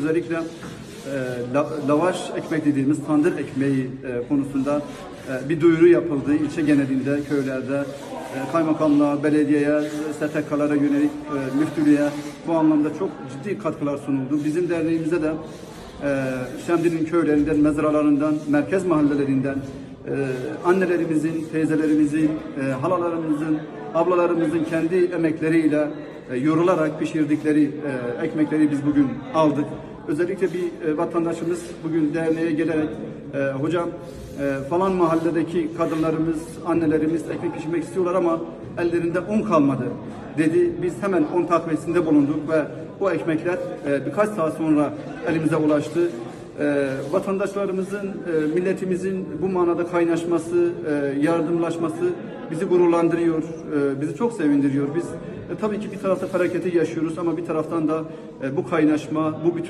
özellikle e, la- lavaş ekmek dediğimiz tandır ekmeği e, konusunda e, bir duyuru yapıldı ilçe genelinde, köylerde. E, kaymakamlığa, belediyeye, STK'lara yönelik e, müftülüğe bu anlamda çok ciddi katkılar sunuldu. Bizim derneğimize de e, Şemdin'in köylerinden, mezralarından, merkez mahallelerinden, e, annelerimizin, teyzelerimizin, e, halalarımızın, ablalarımızın kendi emekleriyle e, yorularak pişirdikleri e, ekmekleri biz bugün aldık. Özellikle bir e, vatandaşımız bugün derneğe gelerek e, hocam e, falan mahalledeki kadınlarımız, annelerimiz ekmek pişirmek istiyorlar ama ellerinde un kalmadı dedi. Biz hemen un takviyesinde bulunduk ve bu ekmekler e, birkaç saat sonra elimize ulaştı. E, vatandaşlarımızın, e, milletimizin bu manada kaynaşması, e, yardımlaşması bizi gururlandırıyor, e, bizi çok sevindiriyor. Biz e, tabii ki bir tarafta felaketi yaşıyoruz ama bir taraftan da e, bu kaynaşma, bu bütün